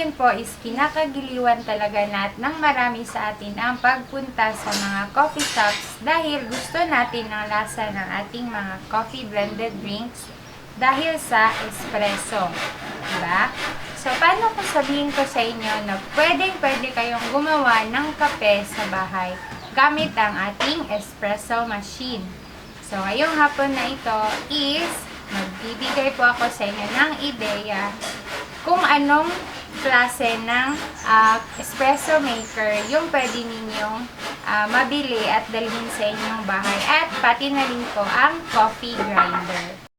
ngayon po is kinakagiliwan talaga nat ng marami sa atin ang pagpunta sa mga coffee shops dahil gusto natin ang lasa ng ating mga coffee blended drinks dahil sa espresso. Diba? So, paano kung sabihin ko sa inyo na pwedeng pwede kayong gumawa ng kape sa bahay gamit ang ating espresso machine. So, ngayong hapon na ito is magbibigay po ako sa inyo ng ideya kung anong klase ng ah, espresso maker yung pwede ninyong ah, mabili at dalhin sa inyong bahay. At pati na rin po ang coffee grinder.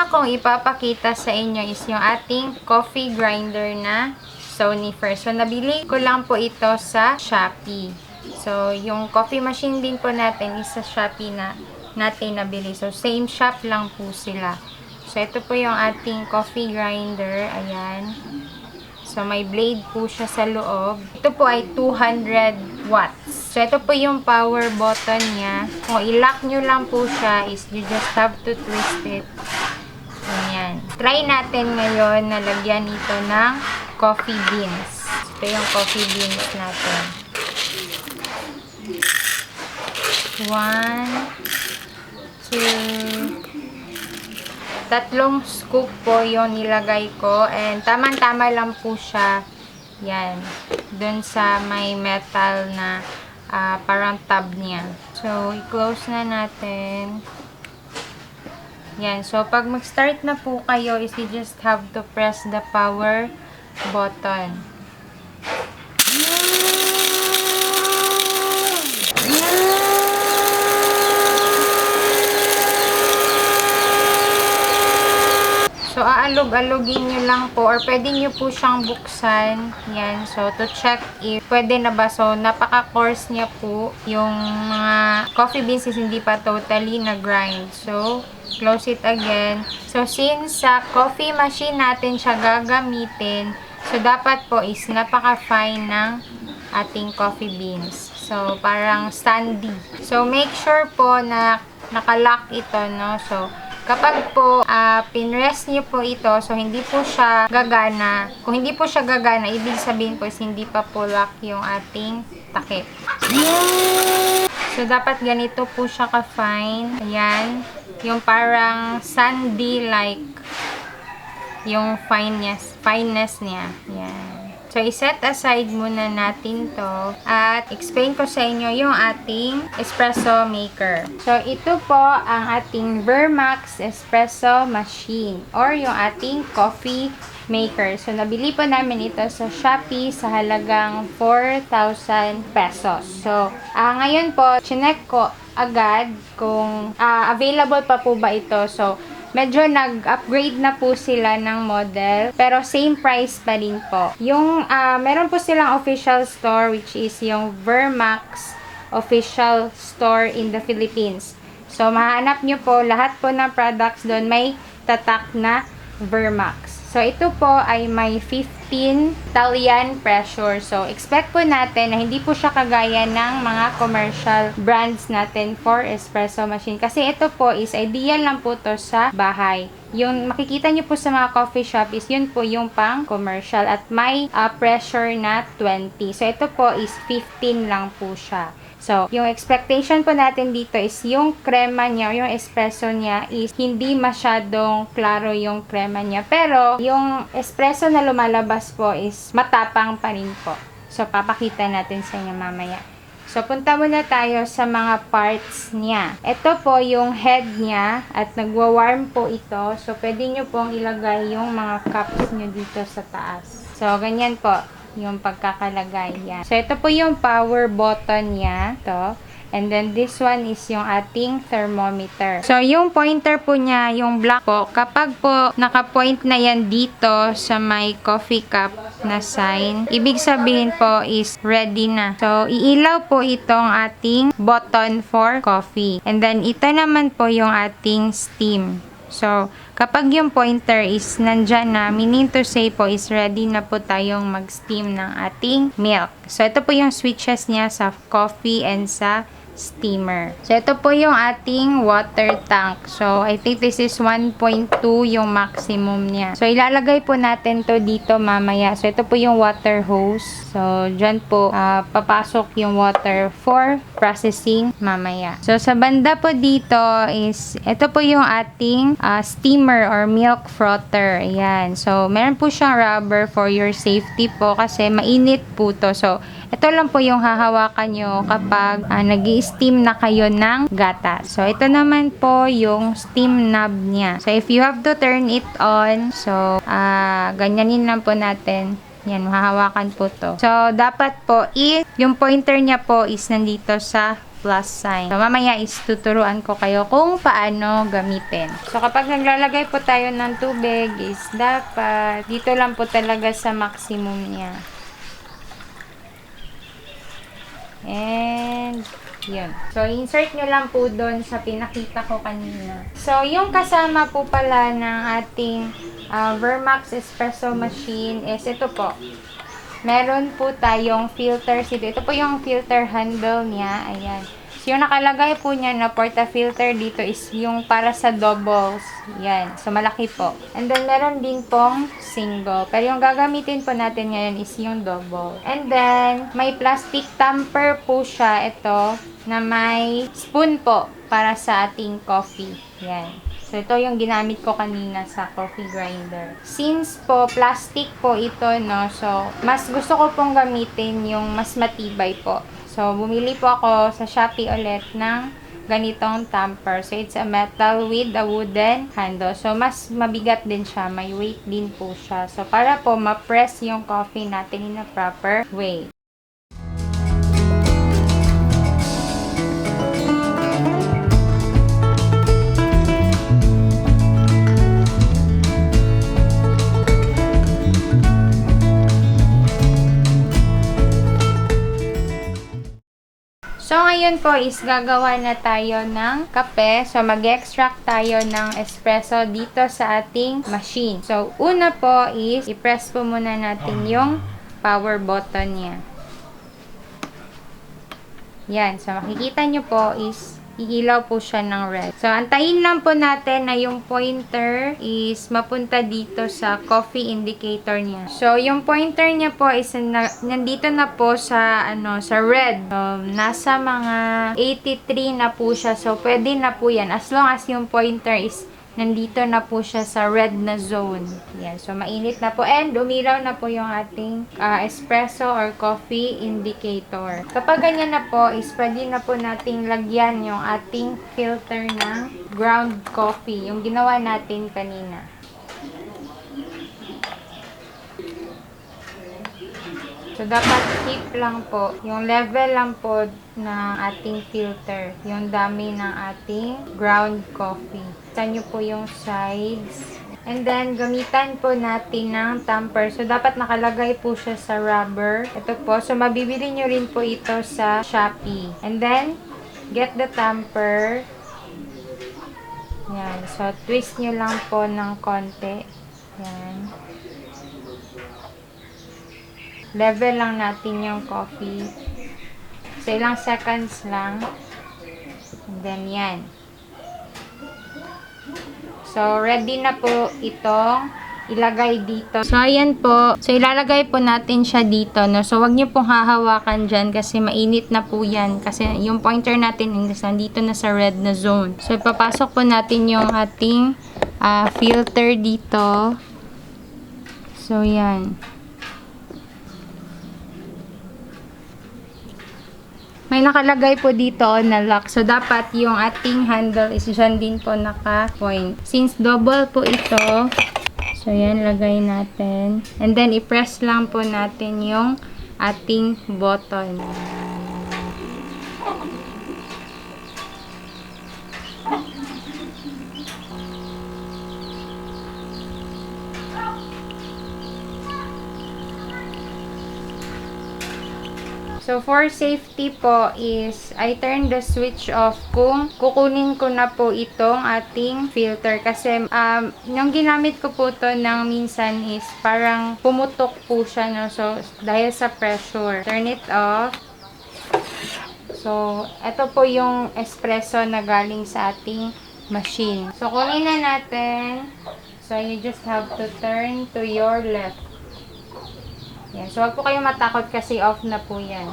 Una kong ipapakita sa inyo is yung ating coffee grinder na Sony First. So, nabili ko lang po ito sa Shopee. So, yung coffee machine din po natin is sa Shopee na natin nabili. So, same shop lang po sila. So, ito po yung ating coffee grinder. Ayan. So, may blade po siya sa loob. Ito po ay 200 watts. So, ito po yung power button niya. Kung i-lock nyo lang po siya is you just have to twist it. Try natin ngayon na lagyan ito ng coffee beans. Ito yung coffee beans natin. One, two, tatlong scoop po yung nilagay ko. And tamang-tama lang po siya. Yan. Dun sa may metal na ah, parang tab niya. So, i-close na natin. Yan. So, pag mag-start na po kayo is you just have to press the power button. So, aalog-alogin nyo lang po or pwede nyo po siyang buksan. Yan. So, to check if pwede na ba. So, napaka-coarse niya po. Yung mga coffee beans is hindi pa totally na-grind. So, close it again. So, since sa coffee machine natin siya gagamitin, so, dapat po is napaka-fine ng ating coffee beans. So, parang sandy. So, make sure po na nakalock ito, no? So, Kapag po ah, pinrest niyo po ito, so hindi po siya gagana. Kung hindi po siya gagana, ibig sabihin po is hindi pa po lock yung ating takip. So, dapat ganito po siya ka-fine. Ayan. Yung parang sandy-like yung fineness, fineness niya. Ayan. So, iset aside muna natin to at explain ko sa inyo yung ating espresso maker. So, ito po ang ating Vermax espresso machine or yung ating coffee maker. So, nabili po namin ito sa Shopee sa halagang 4,000 pesos. So, ah ngayon po, chinek ko agad kung ah, available pa po ba ito. So, medyo nag-upgrade na po sila ng model, pero same price pa rin po. Yung, ah, meron po silang official store, which is yung Vermax official store in the Philippines. So, mahanap nyo po, lahat po ng products doon may tatak na Vermax. So, ito po ay may 15 Italian pressure. So, expect po natin na hindi po siya kagaya ng mga commercial brands natin for espresso machine. Kasi ito po is ideal lang po to sa bahay. Yung makikita nyo po sa mga coffee shop is yun po yung pang commercial at may ah, pressure na 20. So, ito po is 15 lang po siya. So, yung expectation po natin dito is yung krema niya, yung espresso niya is hindi masyadong klaro yung krema niya. Pero, yung espresso na lumalabas po is matapang pa rin po. So, papakita natin sa inyo mamaya. So, punta muna tayo sa mga parts niya. Ito po yung head niya at nagwa-warm po ito. So, pwede nyo pong ilagay yung mga cups nyo dito sa taas. So, ganyan po yung pagkakalagay yan. So, ito po yung power button niya. To. And then this one is yung ating thermometer. So yung pointer po niya, yung black po, kapag po naka-point na yan dito sa may coffee cup na sign, ibig sabihin po is ready na. So iilaw po itong ating button for coffee. And then ito naman po yung ating steam. So, kapag yung pointer is nandyan na, meaning to say po is ready na po tayong mag-steam ng ating milk. So, ito po yung switches niya sa coffee and sa steamer. So, ito po yung ating water tank. So, I think this is 1.2 yung maximum niya. So, ilalagay po natin to dito mamaya. So, ito po yung water hose. So, dyan po ah, papasok yung water for processing mamaya. So, sa banda po dito is, ito po yung ating ah, steamer or milk frother. Ayan. So, meron po siyang rubber for your safety po kasi mainit po to. So, ito lang po yung hahawakan nyo kapag nag steam na kayo ng gata. So, ito naman po yung steam knob niya. So, if you have to turn it on, so, ah ganyanin lang po natin. Yan, mahahawakan po to. So, dapat po is, yung pointer niya po is nandito sa plus sign. So, mamaya is tuturuan ko kayo kung paano gamitin. So, kapag naglalagay po tayo ng tubig is dapat dito lang po talaga sa maximum niya. And, yun. So, insert nyo lang po doon sa pinakita ko kanina. So, yung kasama po pala ng ating ah, Vermax Espresso Machine is ito po. Meron po tayong filter. Ito po yung filter handle niya. Ayan. So, yung nakalagay po niya na porta-filter dito is yung para sa doubles. Yan. So, malaki po. And then, meron din pong single. Pero yung gagamitin po natin ngayon is yung double. And then, may plastic tamper po siya. Ito, na may spoon po para sa ating coffee. Yan. So, ito yung ginamit ko kanina sa coffee grinder. Since po, plastic po ito, no? So, mas gusto ko pong gamitin yung mas matibay po. So, bumili po ako sa Shopee ulit ng ganitong tamper. So, it's a metal with a wooden handle. So, mas mabigat din siya. May weight din po siya. So, para po ma-press yung coffee natin in a proper way. Ngayon po is gagawa na tayo ng kape. So, mag-extract tayo ng espresso dito sa ating machine. So, una po is, i-press po muna natin yung power button niya. Yan. So, makikita nyo po is, iilaw po siya ng red. So, antayin lang po natin na yung pointer is mapunta dito sa coffee indicator niya. So, yung pointer niya po is na, nandito na po sa, ano, sa red. So, nasa mga 83 na po siya. So, pwede na po yan. As long as yung pointer is nandito na po siya sa red na zone. Yan. So, mainit na po. And, umilaw na po yung ating ah, espresso or coffee indicator. Kapag ganyan na po, is pwede na po nating lagyan yung ating filter ng ground coffee. Yung ginawa natin kanina. So, dapat lang po, yung level lang po ng ating filter, yung dami ng ating ground coffee. Kita nyo po yung sides. And then, gamitan po natin ng tamper. So, dapat nakalagay po siya sa rubber. Ito po. So, mabibili nyo rin po ito sa Shopee. And then, get the tamper. Yan. So, twist nyo lang po ng konti. Yan. Level lang natin yung coffee. So, ilang seconds lang. And then, yan. So, ready na po itong ilagay dito. So, ayan po. So, ilalagay po natin siya dito, no? So, wag niyo pong hahawakan dyan kasi mainit na po yan. Kasi yung pointer natin is nandito na sa red na zone. So, ipapasok po natin yung ating ah, filter dito. So, yan. May nakalagay po dito na lock. So, dapat yung ating handle is dyan din po naka-point. Since double po ito, so yan, lagay natin. And then, i-press lang po natin yung ating button. So, for safety po is, I turn the switch off kung kukunin ko na po itong ating filter. Kasi, um, yung ginamit ko po to ng minsan is parang pumutok po siya, no? So, dahil sa pressure. Turn it off. So, ito po yung espresso na galing sa ating machine. So, kunin na natin. So, you just have to turn to your left. Yan. So, wag po kayong matakot kasi off na po yan.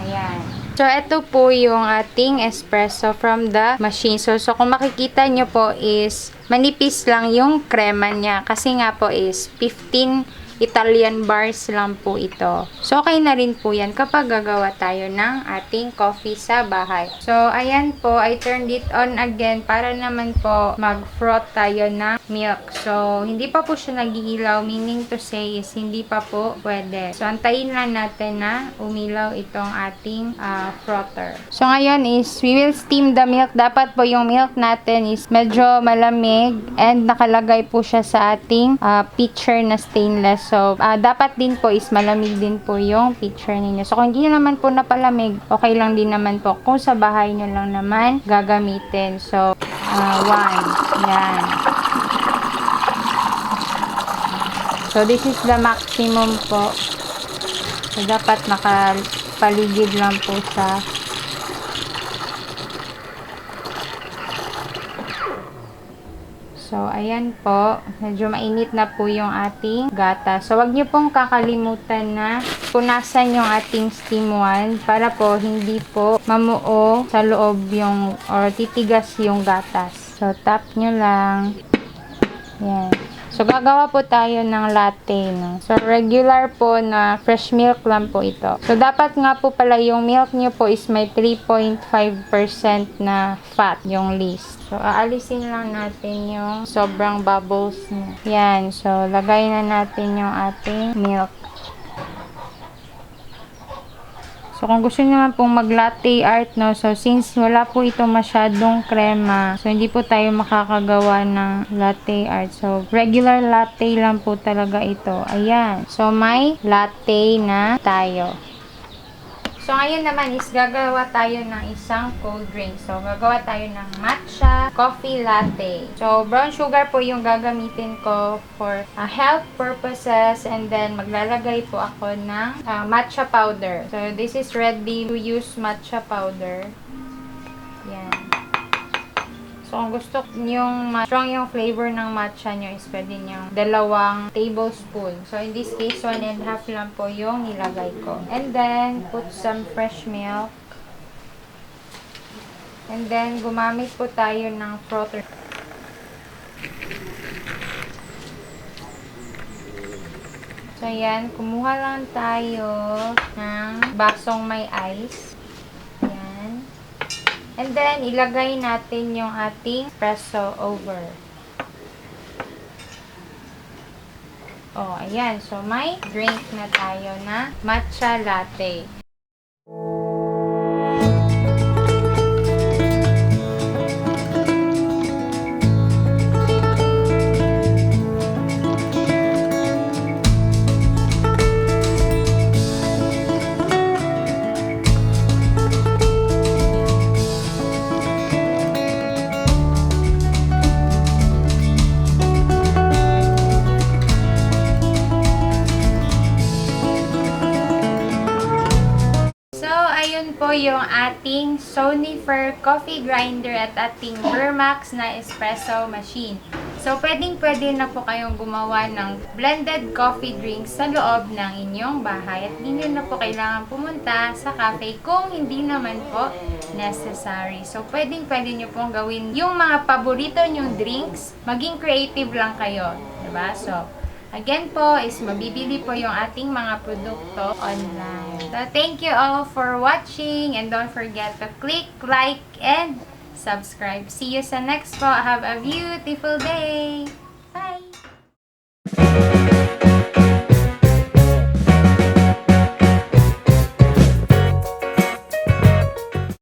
Ayan. So, ito po yung ating espresso from the machine. So, so kung makikita nyo po is manipis lang yung krema niya. Kasi nga po is 15 Italian bars lang po ito. So, okay na rin po yan kapag gagawa tayo ng ating coffee sa bahay. So, ayan po, I turned it on again para naman po mag-froth tayo ng milk. So, hindi pa po siya nagiilaw, meaning to say is hindi pa po pwede. So, antayin lang natin na umilaw itong ating ah, frother. So, ngayon is we will steam the milk. Dapat po yung milk natin is medyo malamig and nakalagay po siya sa ating ah, pitcher na stainless. So, ah, dapat din po is malamig din po yung pitcher ninyo. So, kung hindi naman po napalamig, okay lang din naman po kung sa bahay nyo lang naman gagamitin. So, ah, one. Yan. So, this is the maximum po. So, dapat nakapaligid lang po sa So, ayan po. Medyo mainit na po yung ating gata. So, wag niyo pong kakalimutan na punasan yung ating steam wand para po hindi po mamuo sa loob yung or titigas yung gatas. So, tap nyo lang. Yan. So, gagawa po tayo ng latte, no? So, regular po na fresh milk lang po ito. So, dapat nga po pala yung milk nyo po is may 3.5% na fat, yung least. So, aalisin lang natin yung sobrang bubbles niya. Yan. So, lagay na natin yung ating milk. So, kung gusto nyo naman pong mag-latte art, no, so since wala po ito masyadong krema, so hindi po tayo makakagawa ng latte art. So, regular latte lang po talaga ito. Ayan. So, may latte na tayo. So, ngayon naman is gagawa tayo ng isang cold drink. So, gagawa tayo ng matcha coffee latte. So, brown sugar po yung gagamitin ko for uh, health purposes and then maglalagay po ako ng uh, matcha powder. So, this is ready to use matcha powder. So, kung gusto ma- strong yung flavor ng matcha nyo is pwede nyong dalawang tablespoon. So, in this case, one and half lang po yung nilagay ko. And then, put some fresh milk. And then, gumamit po tayo ng frother. So, yan. Kumuha lang tayo ng basong may ice. And then, ilagay natin yung ating espresso over. Oh, ayan. So, may drink na tayo na matcha latte. Yung ating Sonifer coffee grinder at ating Vermax na espresso machine. So, pwedeng-pwede na po kayong gumawa ng blended coffee drinks sa loob ng inyong bahay at hindi na po kailangan pumunta sa cafe kung hindi naman po necessary. So, pwedeng-pwede nyo pong gawin yung mga paborito nyong drinks. Maging creative lang kayo. Diba? So, Again po is mabibili po yung ating mga produkto online. So, thank you all for watching and don't forget to click like and subscribe. See you sa next po. Have a beautiful day!